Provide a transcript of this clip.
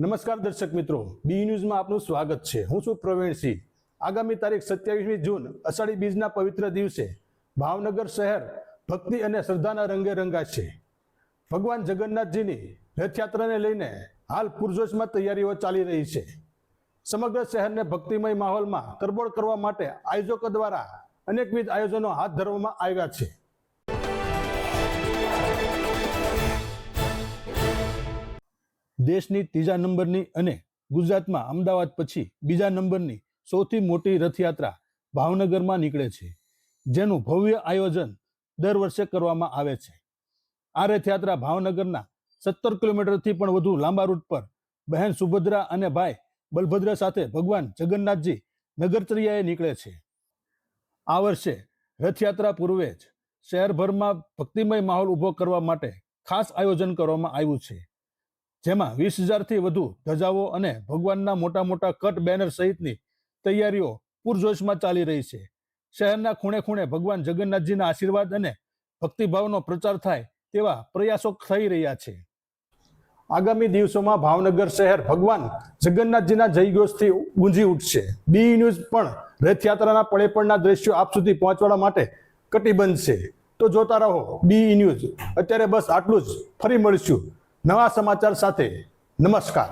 નમસ્કાર દર્શક મિત્રો. બી ન્યૂઝમાં આપનું સ્વાગત છે. હું છું પ્રવીણસિંહ આગામી તારીખ સત્યાવીસમી જૂન, અષાઢી બીજના પવિત્ર દિવસે ભાવનગર શહેર ભક્તિ અને શ્રદ્ધાના રંગે રંગાશે. ભગવાન જગન્નાથજીની રથયાત્રાને લઈને હાલ પૂરજોશમાં તૈયારીઓ ચાલી રહી છે. સમગ્ર શહેરને ભક્તિમય માહોલમાં તરબોળ કરવા માટે આયોજકો દ્વારા અનેકવિધ આયોજનો હાથ ધરવામાં આવ્યા છે. દેશની ત્રીજા નંબરની અને ગુજરાતમાં અમદાવાદ પછી બીજા નંબરની સૌથી મોટી રથયાત્રા ભાવનગરમાં નીકળે છે, જેનું ભવ્ય આયોજન દર વર્ષે કરવામાં આવે છે. આ રથયાત્રા ભાવનગરના સત્તર કિલોમીટરથી પણ વધુ લાંબા રૂટ પર બહેન સુભદ્રા અને ભાઈ બલભદ્ર સાથે ભગવાન જગન્નાથજી નગરચર્યાએ નીકળે છે. આ વર્ષે રથયાત્રા પૂર્વે જ શહેરભરમાં ભક્તિમય માહોલ ઊભો કરવા માટે ખાસ આયોજન કરવામાં આવ્યું છે. જેમાં વીસ હજારથી વધુ ધજાઓ અને ભગવાનના મોટા મોટા કટ બેનર સહિતની તૈયારીઓ પૂરજોશમાં ચાલી રહી છે. શહેરના ખૂણે ખૂણે ભગવાન જગન્નાથજીના આશીર્વાદ અને ભક્તિભાવનો પ્રચાર થાય તેવા પ્રયાસો થઈ રહ્યા છે. આગામી દિવસોમાં ભાવનગર શહેર ભગવાન જગન્નાથજીના જયઘોષથી ગુંજી ઉઠશે. બી ન્યૂઝ પણ રથયાત્રાના પળેપણના દ્રશ્યો આપ સુધી પહોંચવા માટે કટિબંધ છે. તો જોતા રહો બી ન્યૂઝ. અત્યારે બસ આટલું જ. ફરી મળીશું. નવા સમાચાર સાથે નમસ્કાર.